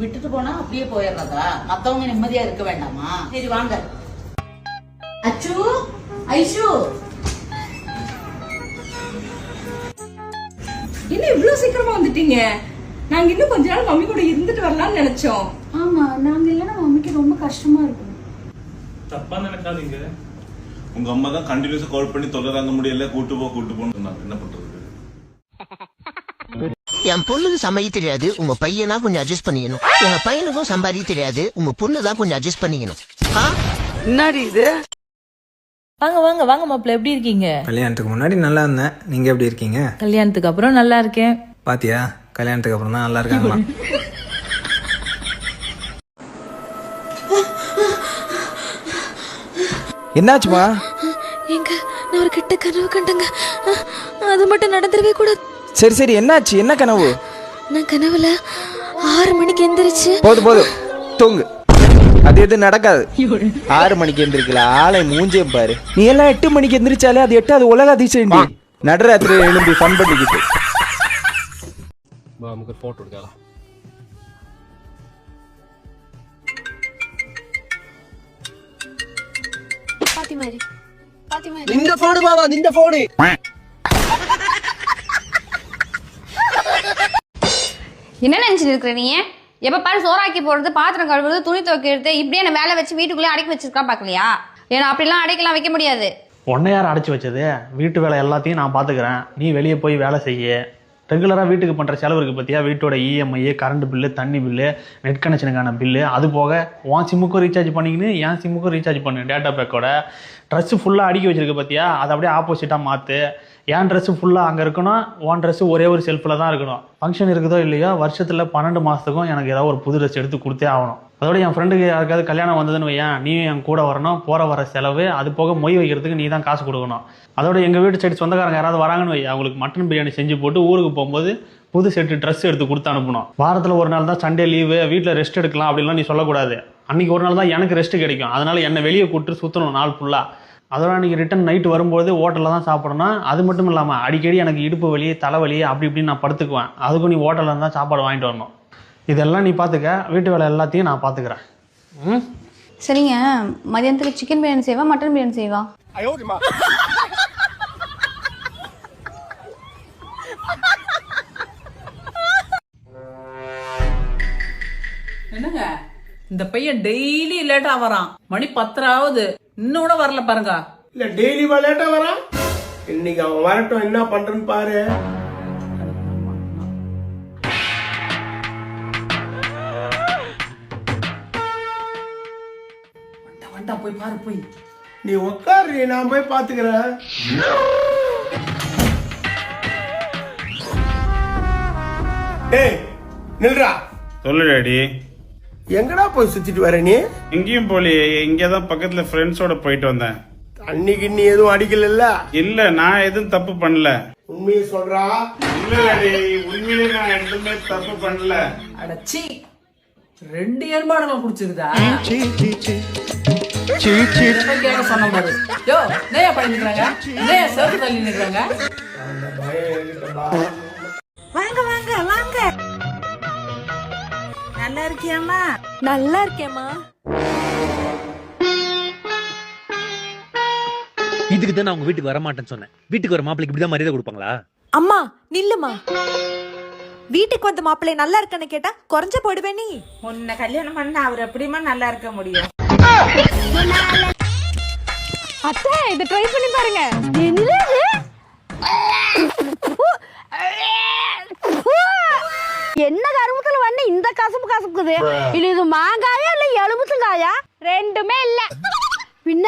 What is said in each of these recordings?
விட்டுட்டு போனா அப்படியே போயிடுறதா? மத்தவங்க நிம்மதியா இருக்க வேண்டாமா? சரி வாங்க. அச்சு ஐஷு. என்ன இவ்வளவு சீக்கிரமா வந்துட்டீங்க? நாங்க இன்னும் கொஞ்ச நாள் மம்மி கூட இருந்துட்டு வரலாம்னு நினைச்சோம். ஆமா நாங்க இல்லைன்னா மம்மிக்கு ரொம்ப கஷ்டமா இருக்கும். தப்பா நினைக்காதீங்க. உங்க அம்மா தான் கண்டினியூஸா கால் பண்ணி தொல்லை தாங்க முடியல கூட்டு போ கூட்டு போன்னு சொன்னாங்க. என்ன பண்றது? என் பொண்ணுக்கு சமைக்க தெரியாது. உங்க பையனா கொஞ்சம் அட்ஜஸ்ட் பண்ணிக்கணும். எங்க பையனுக்கும் சம்பாதிக்க தெரியாது. உங்க பொண்ணு தான் கொஞ்சம் அட்ஜஸ்ட் பண்ணிக்கணும். ஆ? வாங்க வாங்க வாங்க மாப்பிள்ள எப்படி இருக்கீங்க? கல்யாணத்துக்கு முன்னாடி நல்லா இருந்தேன். நீங்க எப்படி இருக்கீங்க? கல்யாணத்துக்கு அப்புறம் நல்லா இருக்கேன். பாத்தியா? கல்யாணத்துக்கு அப்புறம் தான் நல்லா இருக்காங்களாம் என்னாச்சுமா? எங்க நான் ஒரு கிட்ட கனவு கண்டங்க. அது மட்டும் நடந்துடவே கூடாது. சரி சரி என்னாச்சு? என்ன கனவு? நான் கனவுல ஆறு மணிக்கு எந்திரிச்சு போதும் போதும் தூங்கு. அது எதுவும் நடக்காது. ஆறு மணிக்கு எந்திரிக்கல. ஆளை மூஞ்சே பாரு. நீ எல்லாம் எட்டு மணிக்கு எந்திரிச்சாலே அது எட்டு அது உலக அதிசயம் நடுராத்திரி எழும்பி ஃபன் பண்ணிக்கிட்டு. நமக்கு போட்டோ எடுக்கலாம். பாத்தி மாதிரி பாத்தி மாதிரி இந்த போடு என்ன நினைச்சிட்டு இருக்கிற நீ? எப்ப பாரு சோறாக்கி போடுறது பாத்திரம் கழுவுறது துணி துவைக்கிறது இப்படியே என்ன வேலை வச்சு வீட்டுக்குள்ளே அடக்கி வச்சிருக்கா பாக்கலையா ஏன்னா அப்படிலாம் அடைக்கலாம் வைக்க முடியாது. உன்னை யார் அடைச்சி வச்சது? வீட்டு வேலை எல்லாத்தையும் நான் பார்த்துக்கிறேன் நீ வெளியே போய் வேலை செய்ய. ரெகுலராக வீட்டுக்கு பண்ணுற செலவு இருக்குது பார்த்தியா வீட்டோட இஎம்ஐ கரண்ட் பில்லு தண்ணி பில்லு நெட் கனெக்ஷனுக்கான பில்லு அது போக உன் சிம்முக்கும் ரீசார்ஜ் பண்ணிக்கின்னு என் சிம்முக்கும் ரீசார்ஜ் பண்ணு டேட்டா பேக்கோட ட்ரெஸ்ஸு ஃபுல்லாக அடுக்கி வச்சிருக்க பார்த்தியா அதை அப்படியே ஆப்போசிட்டாக மாற்று என் ட்ரெஸ்ஸு ஃபுல்லாக அங்கே இருக்கணும் ஓன் ட்ரெஸ்ஸு ஒரே ஒரு செல்ஃபில் தான் இருக்கணும். ஃபங்க்ஷன் இருக்குதோ இல்லையோ வருஷத்தில் பன்னெண்டு மாதத்துக்கும் எனக்கு ஏதாவது ஒரு புது ட்ரெஸ் எடுத்து கொடுத்தே ஆகணும். அதோட என் ஃப்ரெண்டுக்கு யாருக்காவது கல்யாணம் வந்ததுன்னு ஏன் நீ என் கூட வரணும் போகிற வர செலவு அது போக மொய் வைக்கிறதுக்கு நீ தான் காசு கொடுக்கணும். அதோட எங்கள் வீட்டு சைடு சொந்தக்காரங்க யாராவது வராங்கன்னு வை அவங்களுக்கு மட்டன் பிரியாணி செஞ்சு போட்டு ஊருக்கு போகும்போது புது செட்டு ட்ரெஸ் எடுத்து கொடுத்து அனுப்பணும். வாரத்தில் ஒரு நாள் தான் சண்டே லீவு வீட்டில் ரெஸ்ட் எடுக்கலாம் அப்படின்லாம் நீ சொல்லக்கூடாது. அன்றைக்கி ஒரு நாள் தான் எனக்கு ரெஸ்ட் கிடைக்கும். அதனால் என்னை வெளியே கூப்பிட்டு சுற்றணும் நாள் ஃபுல்லாக அதோட அன்றைக்கி ரிட்டன் நைட்டு வரும்போது ஹோட்டலில் தான் சாப்பிடணும். அது மட்டும் இல்லாமல் அடிக்கடி எனக்கு இடுப்பு வலி தலைவலி அப்படி இப்படின்னு நான் படுத்துக்குவேன். அதுக்கும் நீ ஹோட்டலில் தான் சாப்பாடு வாங்கிட்டு வரணும். இதெல்லாம் நீ பார்த்துக்க வீட்டு வேலை எல்லாத்தையும் நான் பார்த்துக்கிறேன் ம்? சரிங்க. மதியானத்துக்கு சிக்கன் பிரியாணி செய்வா மட்டன் பிரியாணி செய்வா? என்னங்க? இந்த பையன் டெய்லி லேட்டா வரான். மணி பத்தராவது. இன்னும் கூட வரல பாருங்க. இல்ல டெய்லி விளையாட்டா வரான் இன்னைக்கு அவன் வரட்டும் என்ன பண்றேன்னு பாரு. வண்டா, போய் பாரு போய். நீ உட்காரு நான் போய் பாத்துக்கிறேன். டேய் நில்றா. சொல்லு டாடி. எங்கடா போய் சுத்திட்டு வர நீ? எங்கேயும் போலியே இங்கே தான் பக்கத்துல ஃப்ரெண்ட்ஸோட போயிட்டு வந்தேன். அன்னைக்கு நீ எதுவும் அடிக்கல இல்ல நான் எதுவும் தப்பு பண்ணல. உண்மையை சொல்றா. இல்ல உண்மையிலே நான் எதுவுமே தப்பு பண்ணல. அடச்சி ரெண்டு ஏற்பாடுகள் குடிச்சிருதா கேட்க சொன்ன பாரு யோ நேயா பண்ணி நிக்கிறாங்க? நேயா சேர்த்து தள்ளி நிக்கிறாங்க? அந்த பயம் என்கிட்ட பா வாங்க வாங்க வாங்க. நல்லா இருக்கியாமா நல்லா இருக்கேம்மா. இதுக்கு தான் நான் உங்க வீட்டுக்கு வர மாட்டேன்னு சொன்னேன். வீட்டுக்கு வர மாப்பிளைக்கு இப்படிதான் மரியாதை கொடுப்பாங்களா? அம்மா நில்லுமா வீட்டுக்கு வந்த மாப்பிள்ளை நல்லா இருக்கன்னு கேட்டா குறைஞ்ச போடுவே நீ. உன்னை கல்யாணம் பண்ண அவர் எப்படிமா நல்லா இருக்க முடியும்? அத்தை இதை ட்ரை பண்ணி பாருங்க. என்ன கருமத்துல வந்து இந்த கசப்பு கசப்புக்குது? இல்ல இது மாங்காயா இல்ல எலுமிச்சங்காயா? ரெண்டுமே இல்ல. பின்ன?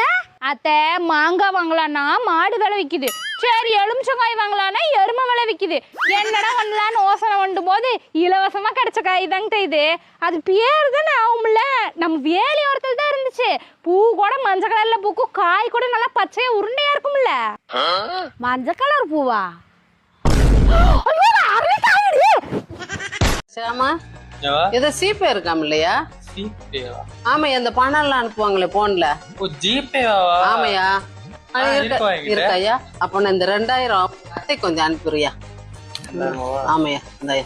அத்தை மாங்காய் வாங்கலாம்னா மாடு விலை விக்குது. சரி எலுமிச்சங்காய் வாங்கலாம்னா எருமை விலை விக்குது. என்னடா பண்ணலான்னு யோசனை பண்ணும் போது இலவசமா கிடைச்ச காய் தாங்க இது. அது பேர் தானே ஆகும்ல. நம்ம வேலி ஓரத்துல தான் இருந்துச்சு. பூ கூட மஞ்சள் கலர்ல பூக்கும். காய் கூட நல்லா பச்சையா உருண்டையா இருக்கும்ல. மஞ்சள் கலர் பூவா? சேமா ஏதோ சீப்பே இருக்காம் இல்லையா? ஆமா அந்த பணம் எல்லாம் அனுப்புவாங்களே போன்ல? ஆமையா? இருக்காயா? அப்ப நான் இந்த ரெண்டாயிரம் அத்தை கொஞ்சம் அனுப்பிடுறியா? ஆமையா இந்தாயா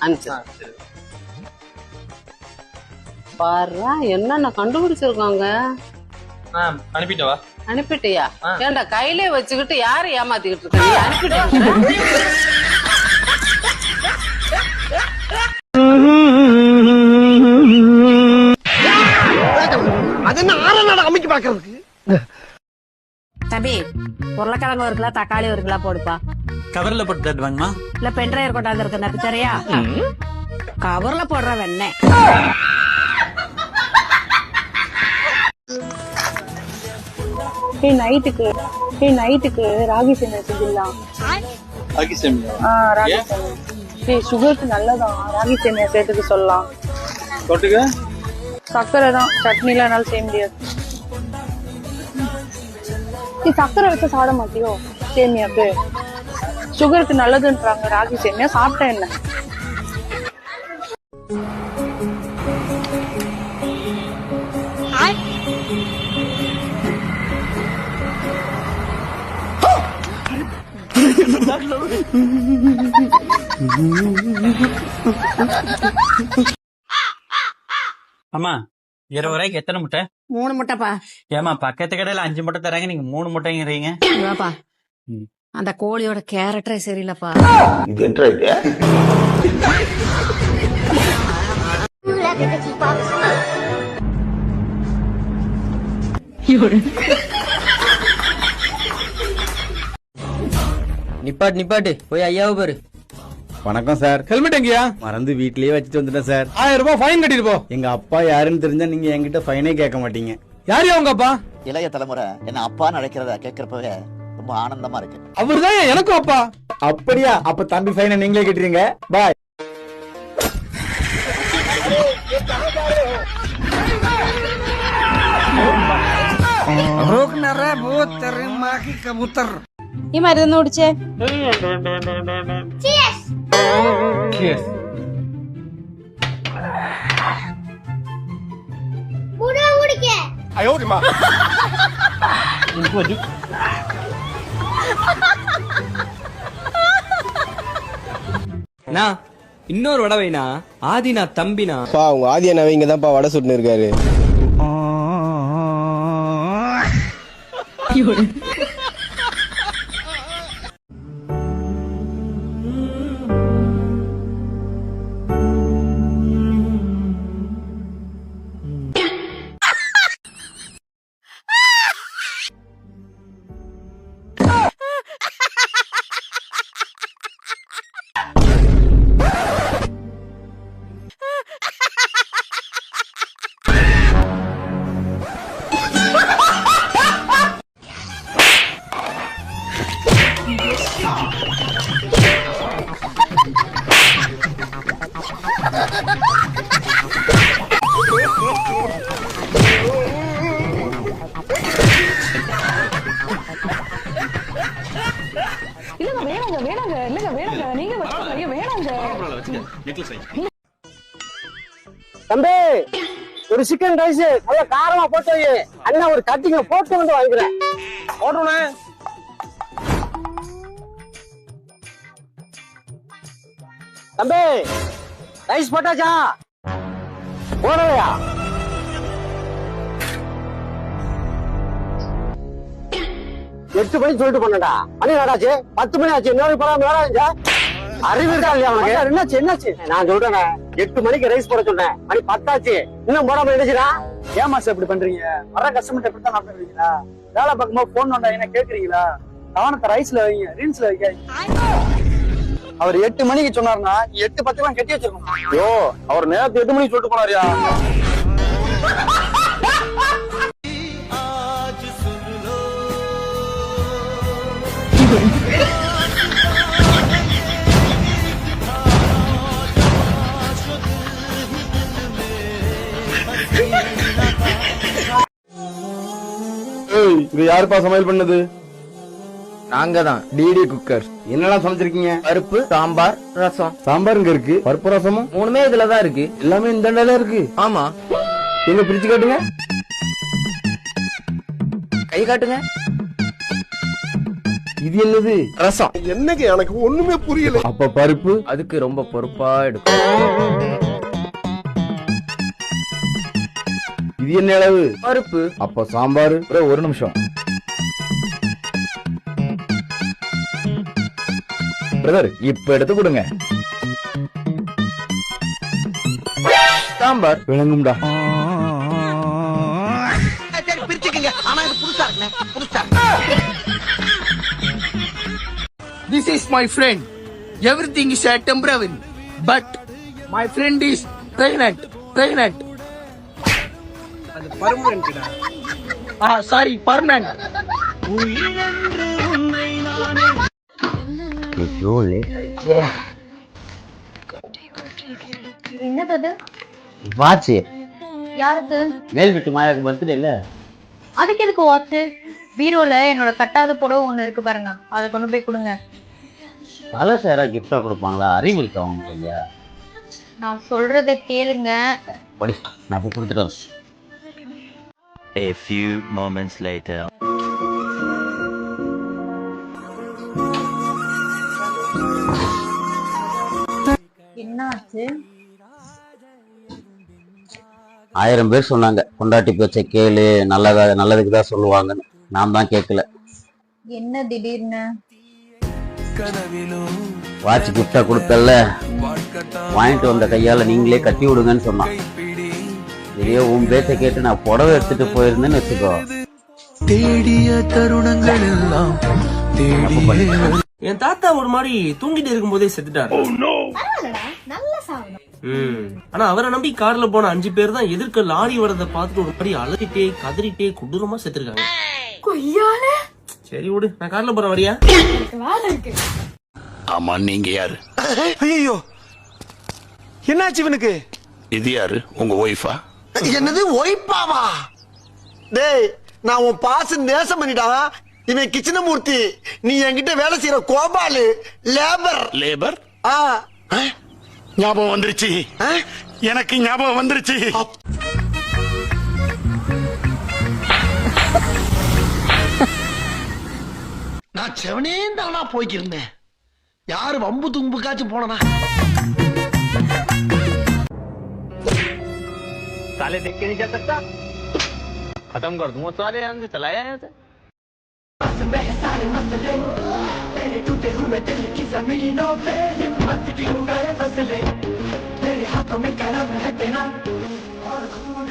அனுப்பிச்சு. பாருடா என்னென்ன கண்டுபிடிச்சிருக்காங்க? அனுப்பிட்டவா? அனுப்பிட்டியா? ஏன்டா கையிலே வச்சுக்கிட்டு யாரை ஏமாத்திக்கிட்டு இருக்க? அனுப்பிட்டு அது என்ன ஆறாம் அமைக்க பாக்குறதுக்கு தம்பி உருளைக்கிழங்கு ஒரு கிலோ தக்காளி ஒரு கிலோ போடுப்பா. கவர்ல போட்டு இல்ல பென்ட்ரைவர் கொண்டாந்து இருக்க சரியா கவர்ல போடுற வெண்ணெய். நைட்டுக்கு நைட்டுக்கு ராகி சேமியா செஞ்சிடலாம். ராகி சேமியா? ஆ, ராகி சேமியா. ஏய் சுகருக்கு நல்லதான் ராகி சேமியா சேர்த்துக்க சொல்லலாம். தொட்டுக்க சக்கரை தான். சட்னில என்னால செய்ய முடியாது. நீ சக்கரை வச்சு சாப்பிட மாட்டியோ சேமியாக்கு? சுகருக்கு நல்லதுன்றாங்க ராகி சேமியா சாப்பிட்டேன் என்ன அம்மா இருபது ரூபாய்க்கு எத்தனை முட்டை? மூணு முட்டைப்பா. ஏமா பக்கத்து கடையில அஞ்சு முட்டை தராங்க நீங்க மூணு முட்டைங்கிறீங்க. இவாப்பா அந்த கோழியோட கேரக்டரே சரியில்லப்பா. இது என்ன இது நிப்பாட்டு நிப்பாட்டு. போய் ஐயாவை பாரு. வணக்கம் சார் ஹெல்மெட் எங்கயா மறந்து வீட்லயே வச்சுட்டு வந்துட்டேன் சார் ஆயிரம் ரூபாய் ஃபைன் கட்டிட்டு போ எங்க அப்பா யாருன்னு தெரிஞ்சா நீங்க என்கிட்ட ஃபைனே கேட்க மாட்டீங்க யார் உங்க அப்பா இளைய தலைமுறை என்ன அப்பா நடக்கிறத கேட்கறப்பவே ரொம்ப ஆனந்தமா இருக்கு அவர்தான் எனக்கும் அப்பா அப்படியா அப்ப தம்பி ஃபைனை நீங்களே கட்டுறீங்க பாய் ഈ മരുന്ന് കുടിച്ചേ இன்னொரு வடை வைனா ஆதினா தம்பினா. பா உங்க ஆதி அண்ணாவை இங்க தான்ப்பா வடை சுட்டுன்னு இருக்காரு. ஒரு சிக்கன் ரைஸ் நல்ல காரமா போட்டு வை. அண்ணா ஒரு கட்டிங்க போட்டு வந்து வாங்கிக்கிறேன். போட்டுருண்ணே தம்பி ரைஸ் போட்டாச்சா? போடலையா? எட்டு மணிக்கு சொல்லிட்டு பண்ணடா மணி நாடாச்சு பத்து மணி ஆச்சு. இன்னொரு படம் வேணாச்சா அறிவு இருக்கா இல்லையா உனக்கு? என்னாச்சு? என்னாச்சு? நான் சொல்றேன் எட்டு மணிக்கு ரைஸ் போட சொன்னேன். மணி பத்தாச்சு. இன்னும் போடாம இருந்துச்சுனா ஏன் மாஸ்டர் இப்படி பண்றீங்க? வர கஸ்டமர் எப்படி தான் நடந்துருக்கீங்களா வேலை பார்க்கும்போது போன் நோண்டா என்ன கேக்குறீங்களா? கவனத்தை ரைஸ்ல வைங்க ரீல்ஸ்ல வைக்காதீங்க. அவர் எட்டு மணிக்கு சொன்னாருன்னா எட்டு பத்துலாம் கட்டி வச்சிருக்கணும். ஐயோ அவர் நேரத்து எட்டு மணிக்கு சொல்லிட்டு போனாரியா? இங்க யாருப்பா சமையல் பண்ணது? நாங்க தான் டிடி குக்கர் என்னெல்லாம் சமைச்சிருக்கீங்க? பருப்பு சாம்பார் ரசம். சாம்பார் இங்க இருக்கு. பருப்பு ரசமும் மூணுமே இதுல தான் இருக்கு. எல்லாமே இந்த இருக்கு. ஆமா. எங்க பிரிச்சு காட்டுங்க. கை காட்டுங்க. இது என்னது? ரசம். என்னங்க எனக்கு ஒண்ணுமே புரியல. அப்ப பருப்பு? அதுக்கு ரொம்ப பொறுப்பா எடுக்கும் இது என்ன அளவு? பருப்பு. அப்ப சாம்பார். ஒரு நிமிஷம். பிரதர் இப்ப எடுத்து கொடுங்க. சாம்பார். விளங்கும்டா. This is my friend. Everything is temporary. But my friend is pregnant. Pregnant. அது பர்மனன்ட் ஆ சாரி பர்மனன்ட் என்னது வாட்ச். யாருக்கு? மேல் வீட்டு மாயாவுக்கு பர்த்டே இல்ல? அதுக்கு எதுக்கு வாட்ச் பீரோல என்னோட கட்டாத புடவை ஒண்ணு இருக்கு பாருங்க. அதை கொண்டு போய் கொடுங்க. பல சேரா கிஃப்டா கொடுப்பாங்களா? அறிவு இருக்கா அவங்க ஐயா நான் சொல்றத கேளுங்க. படி நான் போய் கொடுத்துட்டு A few moments later. ஆயிரம் பேர் சொன்னாங்க. பொண்டாட்டி பேச்சை கேளு நல்லதா நல்லதுக்கு தான் சொல்லுவாங்கன்னு. நான் தான் கேட்கல என்ன திடீர்னு? வாட்ச் கிஃப்டா கொடுத்தல வாங்கிட்டு வந்த கையால நீங்களே கட்டி விடுங்கன்னு சொன்னான். இதே உன் பேச்சை கேட்டு நான் புடவை எடுத்துட்டு போயிருந்தேன்னு வச்சுக்கோ. தேடிய தருணங்கள் எல்லாம் என் தாத்தா ஒரு மாதிரி தூங்கிட்டு இருக்கும் போதே செத்துட்டாரு ம். ஆனா அவரை நம்பி கார்ல போன அஞ்சு பேர் தான் எதிர்க்க லாரி வரத பார்த்துட்டு ஒரு மாதிரி அலறிட்டே கதறிட்டே கொடூரமா செத்துருக்காங்க. சரி விடு நான் கார்ல போறேன் வரியா? ஆமா நீங்க யாரு? ஐயோ என்னாச்சு இவனுக்கு? இது யாரு? உங்க ஒய்ஃபா என்னது ஒய்ப்பாவா டேய் நான் உன் பாச நேசம் பண்ணிட்டா இவன் கிருஷ்ணமூர்த்தி நீ என்கிட்ட வேலை செய்யற கோபாலு லேபர். லேபர்? ஆ. ஞாபகம் வந்துருச்சு. ஆ? எனக்கு ஞாபகம் வந்துருச்சு. நான் செவனே தானா போய்க்கிருந்தேன். யாரு வம்பு தும்புக்காச்சும் போனனா? साले देख के नहीं जा सकता। खत्म कर दूँगा साले, यहाँ से चलाया यहाँ से। तेरे हाथों में और खून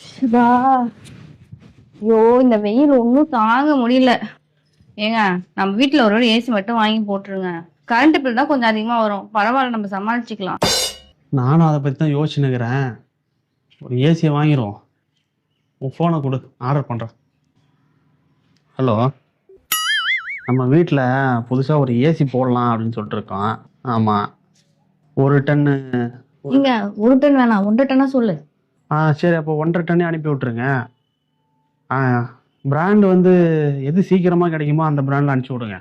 சிவா ஐயோ இந்த வெயில் ஒன்றும் தாங்க முடியல. ஏங்க நம்ம வீட்டில் ஒரு ஏசி மட்டும் வாங்கி போட்டுருங்க. கரண்ட் பில் தான் கொஞ்சம் அதிகமாக வரும். பரவாயில்ல நம்ம சமாளிச்சுக்கலாம். நானும் அதை பற்றி தான் யோசிச்சுன்னுக்கிறேன் ஒரு ஏசியை வாங்கிடுவோம் உன் ஃபோனை கொடு. ஆர்டர் பண்ணுறேன் ஹலோ. நம்ம வீட்டில் புதுசாக ஒரு ஏசி போடலாம் அப்படின்னு சொல்லிட்டு இருக்கோம் ஆமாம் ஒரு டன்னு நீங்க ஒரு டன் வேணாம். ஒன்றரை டன்னா சொல்லு. ஆ சரி அப்போ ஒன்றரை டன்னே அனுப்பி விட்ருங்க ஆ பிராண்டு வந்து எது சீக்கிரமாக கிடைக்குமோ அந்த பிராண்டில் அனுப்பிச்சி விடுங்க.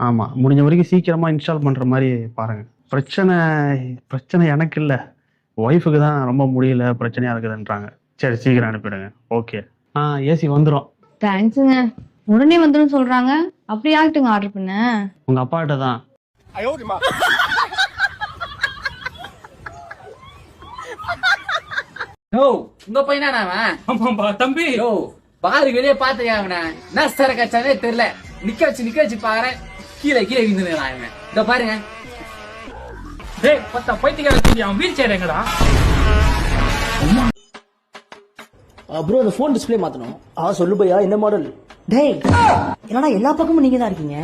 ஆமாம் முடிஞ்ச வரைக்கும் சீக்கிரமாக இன்ஸ்டால் பண்ணுற மாதிரி பாருங்கள் பிரச்சனை பிரச்சனை எனக்கு இல்லை. ஒய்ஃபுக்கு தான் ரொம்ப முடியல பிரச்சனையாக இருக்குதுன்றாங்க. சரி சீக்கிரம் அனுப்பிடுங்க. ஓகே ஆ ஏசி வந்துடும் தேங்க்ஸுங்க. உடனே வந்துடும் சொல்றாங்க. அப்படி ஆகட்டுங்க ஆர்டர் பண்ண? உங்கள் அப்பாகிட்ட தான். ஓ உங்க பையனா அவன்? ஆமாம்பா தம்பி. ஓ பாரு வெளியே பாத்துக்க அவன. என்ன சர கச்சானே தெரியல. நிக்க வச்சு நிக்க வச்சு பாரு கீழே கீழே விழுந்துருக்கான் அவன் இந்த பாருங்க. டேய் பத்த பைத்தியக்கார தம்பி அவன் வீல் சேர் எங்கடா? ப்ரோ அந்த ஃபோன் டிஸ்ப்ளே மாத்தணும். ஆ சொல்லு பையா என்ன மாடல் டேய் என்னடா எல்லா பக்கமும் நீங்க தான் இருக்கீங்க?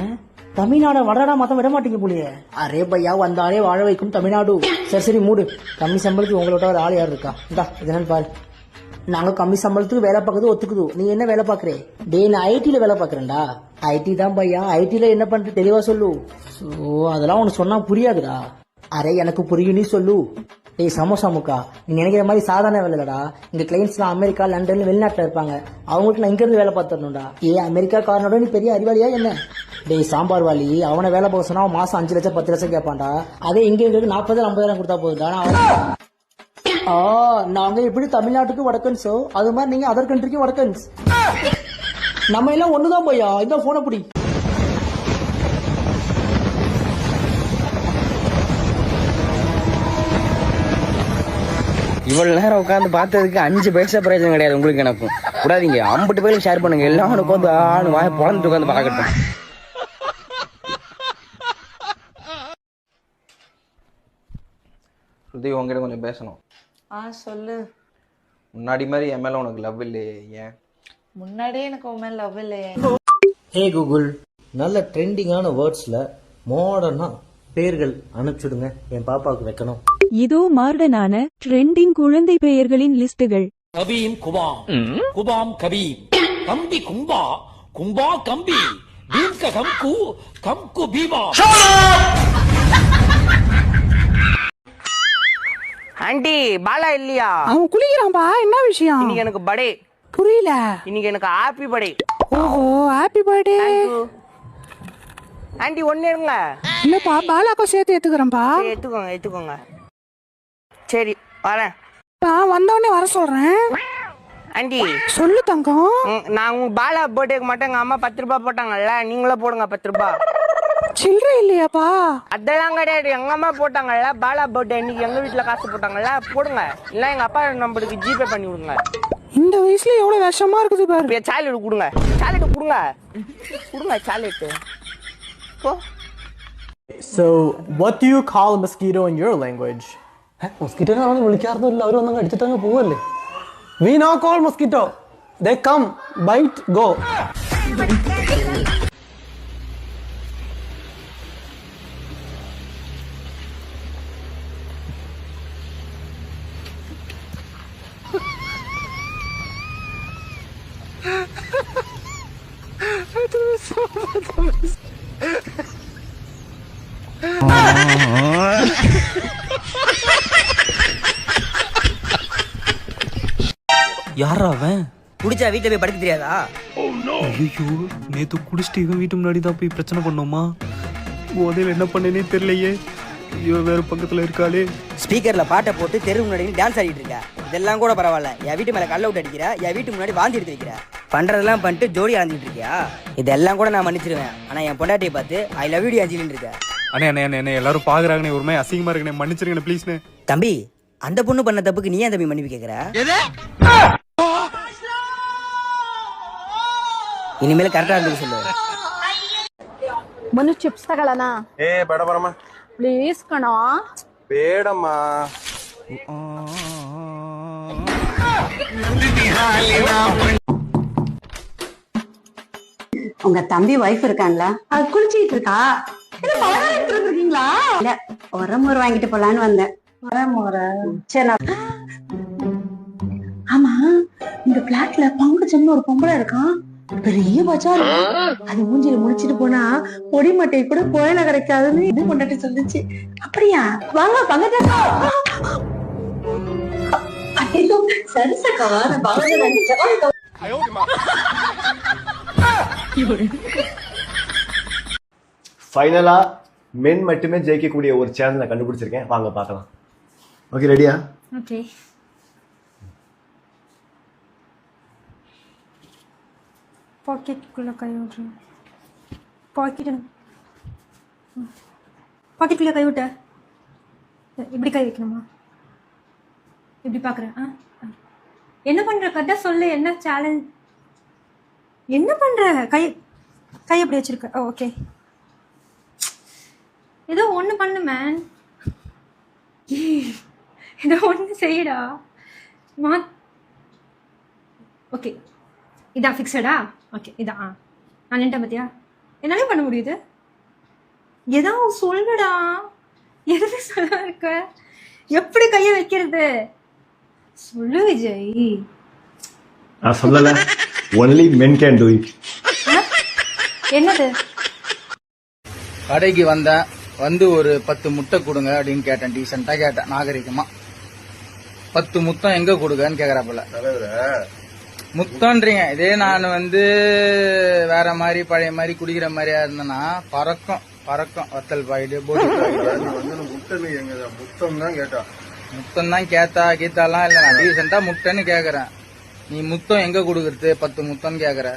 தமிழ்நாடு வடநாடா மாத்தம் விட மாட்டீங்க போலியே. அரே பையா வந்தாலே வாழ வைக்கும் தமிழ்நாடு. சரி சரி மூடு. கம்மி சம்பளத்துக்கு உங்களோட ஒரு ஆள் யார் இருக்கா? இந்தா இது என்னன்னு பாரு. நாங்க கம்மி சம்பளத்துக்கு வேலை பார்க்கறது ஒத்துக்குது. நீ என்ன வேலை பாக்குறே டே நான் ஐடில வேலை பாக்குறேன்டா ஐடி தான் பையா. ஐடில என்ன பண்ற தெளிவா சொல்லு. ஓ அதெல்லாம் உனக்கு சொன்னா புரியாதுடா. அரே எனக்கு புரியும் நீ சொல்லு. டேய் சமோசா முக்கா. நீ நினைக்கிற மாதிரி சாதாரண வேலை இல்லடா. இங்க கிளைண்ட்ஸ்லாம் அமெரிக்கா லண்டன் வெளிநாட்டில் இருப்பாங்க. அவங்களுக்கு நான் இங்கேருந்து வேலை பார்த்துடணும்டா. ஏ அமெரிக்கா காரனோட நீ பெரிய அறிவாளியா என்ன? டேய் சாம்பார் வாலி. அவனை வேலை போக சொன்னா அவன் மாசம் அஞ்சு லட்சம் பத்து லட்சம் கேட்பான்டா. அதே இங்கே எங்களுக்கு நாற்பது ஐம்பதாயிரம் கொடுத்தா போதுடா அவன் ஆ நாங்க எப்படி தமிழ்நாட்டுக்கு வடக்கன்ஸோ? அது மாதிரி நீங்க அதர் கண்ட்ரிக்கு வடக்கன்ஸ். நம்ம எல்லாம் ஒண்ணுதான் போயா இந்த போனை பிடி. இவ்வளவு நேரம் உட்காந்து பார்த்ததுக்கு அஞ்சு பைசா பிரயோஜனம் கிடையாது உங்களுக்கு எனக்கும். கூடாதீங்க ஐம்பது பேருக்கு ஷேர் பண்ணுங்க. எல்லாரும் உட்காந்து ஆணு வாய பொழந்துட்டு உட்காந்து பார்க்கட்டும். ஸ்ருதி உங்ககிட்ட கொஞ்சம் பேசணும். ஆ சொல்லு. முன்னாடி மாதிரி என் மேல உனக்கு லவ் இல்லையே ஏன்? முன்னாடியே எனக்கு உன் மேல லவ் இல்லையே. Hey Google. நல்ல ட்ரெண்டிங்கான வேர்ட்ஸ்ல மாடர்னா பேர்கள் அனுப்பிச்சுடுங்க. என் பாப்பாவுக்கு வைக்கணும். இதோ மார்டனான ட்ரெண்டிங் குழந்தை பெயர்களின் லிஸ்டுகள். கபீம் குபாம் குபாம் கபீம். கம்பி கும்பா. கும்பா கம்பி. பீம் க கம்கு கம்கு பீமா. ஆண்டி பாலா இல்லையா? அவன் குளிக்கிறான்பா என்ன விஷயம்? இன்னைக்கு எனக்கு படே புரியல. இன்னைக்கு எனக்கு ஹாப்பி படே ஓஹோ ஹாப்பி பர்த்டே ஆண்டி ஒன்னு இருங்க இல்லப்பா பாலாக்கும் சேர்த்து ஏத்துக்கிறேன்பா. சரி, எடுத்துக்கோங்க எடுத்துக்கோங்க சரி வரேன். பா வந்தோடனே வர சொல்றேன். ஆண்டி. சொல்லு தங்கம். நான் உங்க பாலா பர்த்டேக்கு மட்டும் எங்க அம்மா பத்து ரூபாய் போட்டாங்கல்ல நீங்களும் போடுங்க பத்து ரூபாய் சில்லறை இல்லையாப்பா? அதெல்லாம் கிடையாது. எங்க அம்மா போட்டாங்கல்ல பாலா பர்த்டே இன்னைக்கு எங்க வீட்டுல காசு போட்டாங்கல்ல போடுங்க. இல்ல எங்க அப்பா நம்பருக்கு ஜிபே பண்ணி விடுங்க. இந்த வயசுல எவ்வளவு விஷமா இருக்குது பாரு. சாக்லேட் கொடுங்க. சாக்லேட் கொடுங்க. கொடுங்க சாக்லேட் போ. So, what do you call a mosquito in your language? മൊസ്കിറ്റോനെ നമ്മൾ വിളിക്കാറൊന്നുമില്ല അവർ വന്നങ്ങ് അടിച്ചിട്ടങ്ങ് പോവല്ലേ? We no call mosquito they come bite go குடிச்சா வீட்டுல போய் படுக்க தெரியாதா? ஐயோ நேத்து குடிச்சிட்டு இவன் வீட்டு முன்னாடி தான் போய் பிரச்சனை பண்ணோமா? போதையில் என்ன பண்ணேனே தெரியலையே. ஐயோ வேற பக்கத்துல இருக்காளே. ஸ்பீக்கர்ல பாட்டை போட்டு தெரு முன்னாடி டான்ஸ் ஆடிட்டு இருக்க. இதெல்லாம் கூட பரவாயில்ல. என் வீட்டு மேல கல்ல விட்டு அடிக்கிற. என் வீட்டு முன்னாடி வாந்தி எடுத்து வைக்கிற. பண்றதெல்லாம் பண்ணிட்டு ஜோடி அலைஞ்சிட்டு இருக்கியா? இதெல்லாம் கூட நான் மன்னிச்சிருவேன். ஆனா என் பொண்டாட்டியை பார்த்து ஐ லவ் யூ அஞ்சிலின்னு இருக்க. அண்ணே அண்ணே எல்லாரும் பாக்குறாங்கண்ணே ஒரு மாதிரி அசிங்கமா இருக்குண்ணே மன்னிச்சிருங்கண்ணே ப்ளீஸ்ண்ணே தம்பி அந்த பொண்ணு பண்ண தப்புக்கு நீ ஏன் தம்பி மன்னிப்பு கேக்குற? இனிமேல் கரெக்டா இருந்து சொல்லு ಮನು ಚಿಪ್ಸ್ ತಗೊಳ್ಳೋಣ ಏ ಬೇಡ ಬರಮ್ಮ ಪ್ಲೀಸ್ ಕಣೋ ಬೇಡಮ್ಮ உங்க தம்பி வைஃப் இருக்காங்களா அது குளிச்சிட்டு இருக்கா இருக்கீங்களா இல்ல உரமுறை வாங்கிட்டு போலான்னு வந்தேன் உரமுறை சரி நான் ஆமா இந்த பிளாட்ல பங்குச்சம்னு ஒரு பொம்பளை இருக்கான் பெரிய பஜார். அது மூஞ்சில முடிச்சிட்டு போனா பொடி மட்டை கூட புயல கிடைக்காதுன்னு இது கொண்டாட்டி சொல்லுச்சு. அப்படியா? வாங்க பங்கஜக்கா ஐயோ சரிசக்கா நான் பங்கஜ நினைச்சேன் ஃபைனலா மென் மட்டுமே ஜெயிக்கக்கூடிய ஒரு சேனல் நான் கண்டுபிடிச்சிருக்கேன். வாங்க பார்க்கலாம். ஓகே ரெடியா ஓகே பாக்கெட்டுக்குள்ள கை விட்றேன் பாக்கெட் பாக்கெட்டுக்குள்ள கை விட்ட. இப்படி கை வைக்கணுமா? இப்படி பார்க்குறேன். ஆ ஆ. என்ன பண்ணுற கரெக்டாக சொல்லு. என்ன சேலஞ்ச் என்ன பண்ணுற கை கை எப்படி வச்சுருக்க? ஓ ஓகே ஏதோ ஒன்று பண்ணு மேன் ஏதோ ஒன்று செய்யடா. மா ஓகே இதா ஃபிக்ஸடா ஓகே இதா ஆ. நான் நின்ட்டேன் பார்த்தியா என்னாலே பண்ண முடியுது? ஏதாவது சொல்லுடா. எதுக்கு சொல்ல இருக்க? எப்படி கையை வைக்கிறது? சொல்லு விஜய். நான் சொல்லல. Only men can do it என்னது? கடைக்கு வந்தேன் வந்து ஒரு பத்து முட்டை கொடுங்க அப்படின்னு கேட்டேன். டீசெண்டா கேட்டேன். நாகரிகமா. பத்து முத்தம் எங்க கொடுக்கன்னு கேக்குறாப்புல முத்தம்ன்றீங்க இதே நான் வந்து வேற மாதிரி பழைய மாதிரி குடிக்கிற மாதிரியா இருந்தேன்னா பறக்கும் பறக்கும். வத்தல் பாயிடு போட்டி முத்தம் தான் கேட்டா. முத்தம் தான் கேத்தா கீத்தாலாம் இல்ல. நான் ரீசெண்டா முட்டைன்னு கேக்குறேன். நீ முத்தம் எங்க கொடுக்கறது? பத்து முத்தம் கேக்குற.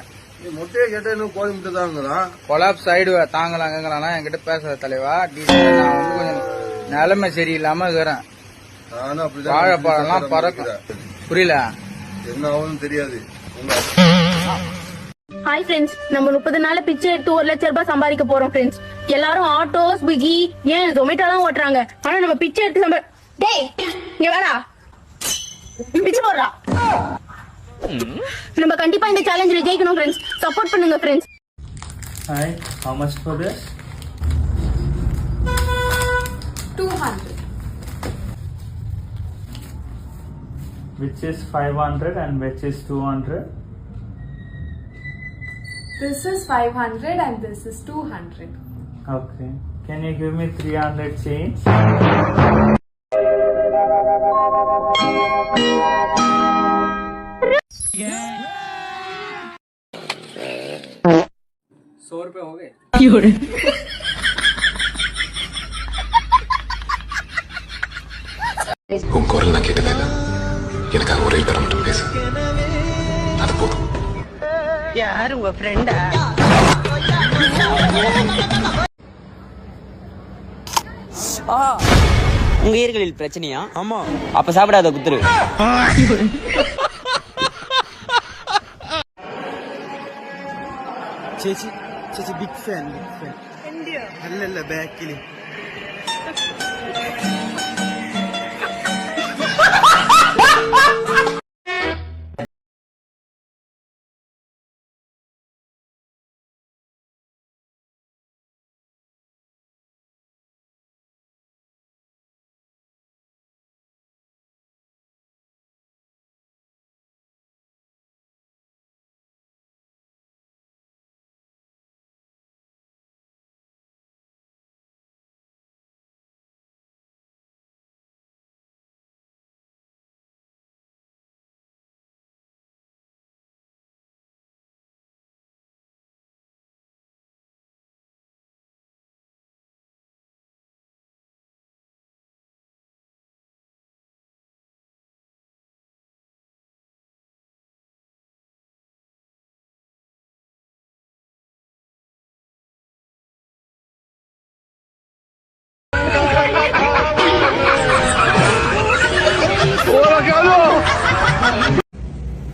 முட்டையை கேட்டா இன்னும் கோழி முட்டை தான் கொலாப்ஸ் ஆயிடுவ. தாங்கலாம் கேங்கலாம் என்கிட்ட பேசுற தலைவா. டீசெண்டா நான் வந்து கொஞ்சம் நிலைமை சரியில்லாம இருக்கிறேன். வாழைப்பழம்லாம் பறக்கும். புரியல? என்ன ஆகும்னு தெரியாது. ஹாய் ஃப்ரெண்ட்ஸ் நம்ம முப்பது நாள்ல பிச்சை எடுத்து ஒரு லட்சம் ரூபாய் சம்பாதிக்க போறோம் ஃப்ரெண்ட்ஸ் எல்லாரும் ஆட்டோ ஸ்விக்கி ஏன் ஜொமேட்டோ தான் ஓட்டுறாங்க? ஆனா நம்ம பிச்சை எடுத்து சம்பா டேய் இங்க வாடா. பிச்சை போடுறா. நம்ம கண்டிப்பா இந்த சேலஞ்சில் ஜெயிக்கணும் ஃப்ரெண்ட்ஸ் சப்போர்ட் பண்ணுங்க friends Hi, how much for this? 200 which is 500 and which is 200 this is 500 and this is 200 okay. Can you give me 300 change? सौ रुपए हो गए। Un corna che te veda. எனக்காக ஒரே தரம் மட்டும் பேசு அது போதும் யாரு உங்க ஃப்ரெண்டா உங்க ஈர்களில் பிரச்சனையா ஆமா அப்ப சாப்பிடாத குத்துரு ചേച്ചി ചേച്ചി ബിഗ് ഫാൻ ബിഗ് ഫാൻ അല്ലല്ല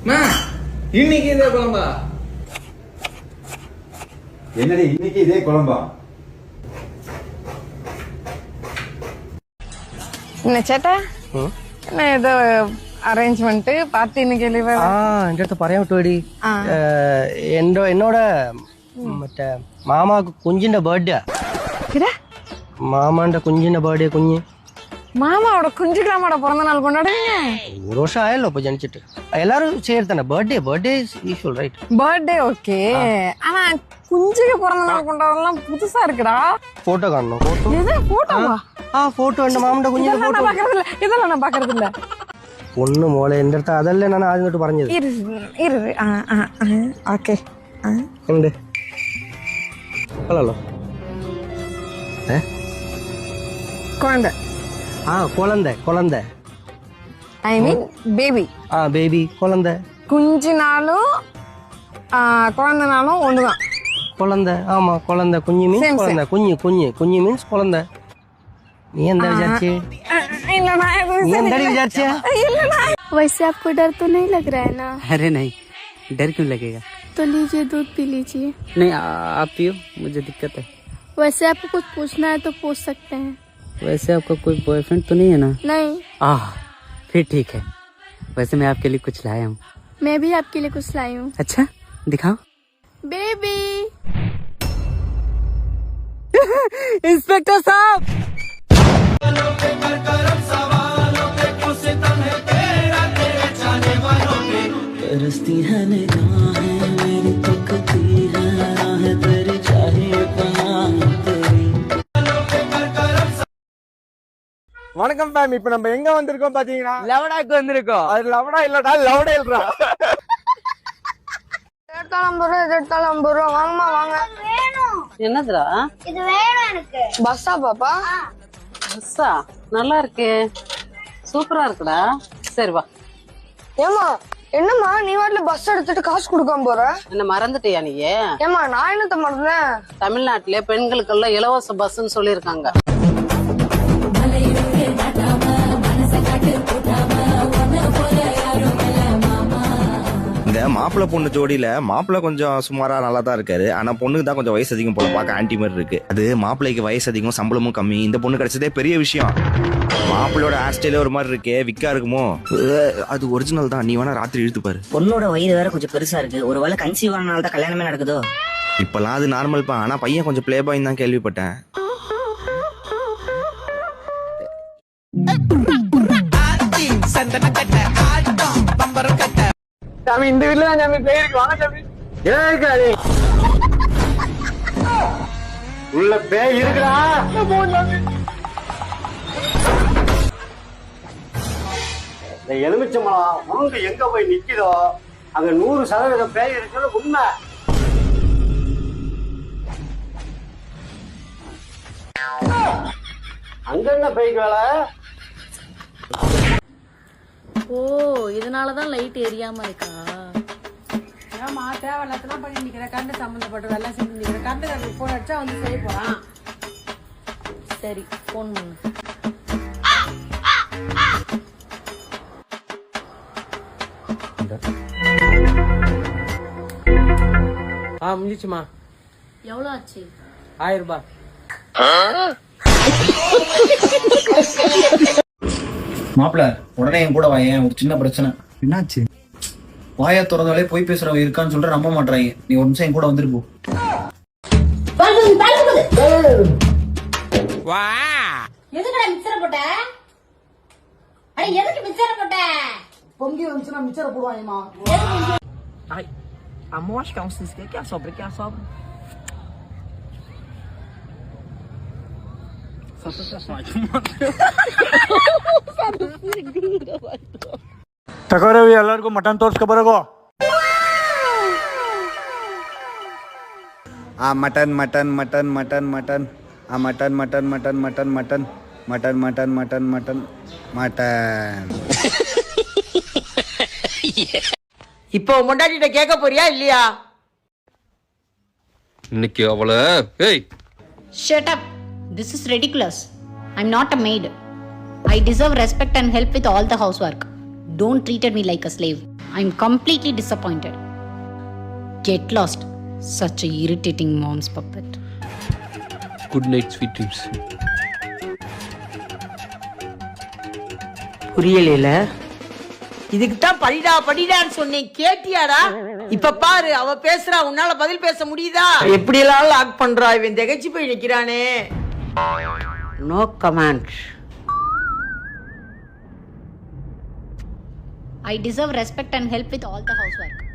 ബാക്കില് இன்னைக்கு இதே குழம்பா என்னடி இன்னைக்கு இதே குழம்பா என்ன ചേട്ടാ എന്നാ ഇത് അറേഞ്ച്മെന്റ് പാർട്ടി இன்னைக்கு ലീവ് ആ എന്റെ അടുത്ത് പറയാൻ വിട്ടുപോടി ആ. എന്റെ എന്നോട് മറ്റേ മാമാക്ക് കുഞ്ഞിന്റെ ബർത്ത്ഡേ മാമാന്റെ കുഞ്ഞിന്റെ ബർത്ത്ഡേ കുഞ്ഞ് மாமா அவட குஞ்சு கிராமோட பிறந்த நாள் கொண்டாடுவீங்க ஒரு வருஷம் ஆயிடல இப்போ ஜனிச்சிட்டு எல்லாரும் சேர்த்து தானே birthday birthday usual right birthday okay ஆனா குஞ்சுக்கு பிறந்த நாள் கொண்டாடலாம் புதுசா இருக்குடா போட்டோ காணணும் போட்டோ எது போட்டோவா ஆ போட்டோ இந்த மாமண்ட குஞ்சு போட்டோ பார்க்கறது இல்ல இதெல்லாம் நான் பார்க்கறது இல்ல பொண்ணு മോളെ എന്റെ അടുത്ത് അതല്ലേ ഞാൻ ആദ്യം തൊട്ട് പറഞ്ഞത് ഇരു ഇരു ആ ആ ഓക്കെ ഉണ്ട് കൊള്ളാലോ ഏ കൊണ്ട ஆ குழந்தை குழந்தை ஐ மீன் பேபி ஆ பேபி குழந்தை குஞ்சுனாலும் குழந்தைனாலும் ஒண்ணுதான் குழந்தை ஆமா குழந்தை குஞ்சு மீன்ஸ் குழந்தை குஞ்சு குஞ்சு குஞ்சு மீன்ஸ் குழந்தை நீ எந்த விசாரிச்சு நீ எந்த விசாரிச்சு वैसे आपको डर तो नहीं लग रहा है ना अरे नहीं डर क्यों लगेगा तो लीजिए दूध पी लीजिए नहीं आप पियो मुझे दिक्कत है वैसे आपको कुछ पूछना है तो पूछ सकते हैं वैसे आपका कोई बॉयफ्रेंड तो नहीं है ना? नहीं। आह फिर ठीक है। वैसे मैं आपके लिए कुछ लाया हूँ। मैं भी आपके लिए कुछ लाई हूँ। अच्छा दिखाओ। बेबी इंस्पेक्टर साहब! रस्ती है निगाहें। வணக்கம் ஃபேம் இப்ப நம்ம எங்க வந்திருக்கோம் பாத்தீங்கன்னா லவடாக்கு வந்திருக்கோம். அது லவடா இல்லடா லவடா இல்லடா எடுத்தாலும் ஐம்பது ரூபா இது எடுத்தாலும் ஐம்பது ரூபா வாங்கம்மா வாங்க. என்னதுடா? இது வேணும் எனக்கு. பஸ்ஸா பாப்பா? பஸ்ஸா? நல்லா இருக்கே. சூப்பரா இருக்குடா. சரி வா. ஏமா என்னம்மா நீ வாட்டில பஸ் எடுத்துட்டு காசு கொடுக்காம போற? என்ன மறந்துட்டியா நீ ஏமா நான் என்னத்த மறந்தேன்? தமிழ்நாட்டிலே பெண்களுக்கெல்லாம் இலவச பஸ்ன்னு சொல்லியிருக்காங்க. மாப்பிள்ளை பொண்ணு ஜோடியில மாப்பிள்ளை கொஞ்சம் சுமாரா நல்லா தான் இருக்காரு. ஆனா பொண்ணுக்கு தான் கொஞ்சம் வயசு அதிகம் போல பார்க்க ஆன்டி மாதிரி இருக்கு. அது மாப்பிள்ளைக்கு வயசு அதிகம் சம்பளமும் கம்மி. இந்த பொண்ணு கிடைச்சதே பெரிய விஷயம். மாப்பிள்ளையோட ஹேர் ஸ்டைலே ஒரு மாதிரி இருக்கே விக்கா இருக்குமோ? அது ஒரிஜினல் தான். நீ வேணா ராத்திரி இழுத்து பாரு. பொண்ணோட வயிறு வேற கொஞ்சம் பெருசா இருக்கு. ஒருவேளை கன்சீவ் ஆனால தான் கல்யாணமே நடக்குதோ? இப்பெல்லாம் அது நார்மல் பா ஆனா பையன் கொஞ்சம் ப்ளே பாய் தான் கேள்விப்பட்டேன். சாமி இந்த வீட்ல தான் சாமி பேய் இருக்கு. வாங்க சாமி. ஏன் இருக்காது? உள்ள பேய் இருக்குடா. இந்த எலுமிச்சம்பழம் முழுங்க எங்க போய் நிக்குதோ அங்க நூறு சதவீதம் பேய் இருக்கிறது உண்மை. அங்க என்ன பேய்க்கு வேலை? ஓ இதனாலதான் லைட் எரியாம இருக்கா? ஏமா தேவையில்லாதெல்லாம் பண்ணி நிக்கிற கண்டு சம்பந்தப்பட்ட வேலை செஞ்சு நிக்கிற கண்டு கண்டு போன் அடிச்சா வந்து செய்ய போறான். சரி போன் பண்ணு. ஆ முடிஞ்சிச்சுமா? எவ்வளவு ஆச்சு? ஆயிரம் ரூபாய். மாப்பிள உடனே என் கூட வாயேன் ஒரு சின்ன பிரச்சனை. என்னாச்சு? வாயா திறந்தாலே போய் பேசுறவன் இருக்கான்னு சொல்ற நம்ப மாட்டாங்க நீ ஒரு நிமிஷம் என் கூட வந்துட்டு போ. எதுக்குடா மிச்சர போட்ட? அட எதுக்கு மிச்சர போட்ட? பொங்கி வந்துச்சுன்னா மிச்சரை போடுவாங்கம்மா. Ai, acho que é um cisco. Que é a sobra? Que é a sobra? ತಗೋರವಿ ಎಲ್ಲರಿಗೂ ಮಟನ್ ತೋರ್ಸ್ಕೊ ಬರೋಗೋ ಆ mutton mutton mutton mutton mutton ಆ mutton mutton mutton mutton mutton mutton mutton mutton mutton mutton இப்போ உன் பொண்டாட்டிட்ட கேட்க போறியா இல்லையா இன்னைக்கு அவளை ஏய் this is ridiculous I am not a maid I deserve respect and help with all the house work don't treated me like a slave I am completely disappointed get lost such a irritating mom's puppet good night sweet dreams புரியலையில இதுக்கு தான் படிடா படிடான்னு சொன்னேன். கேட்டியாடா? இப்ப பாரு அவ பேசுறா உன்னால பதில் பேச முடியுதா? எப்படி எல்லாம் லாக் பண்றா? இவன் திகச்சு போய் நிக்கிறானே. No commands. I deserve respect and help with all the housework.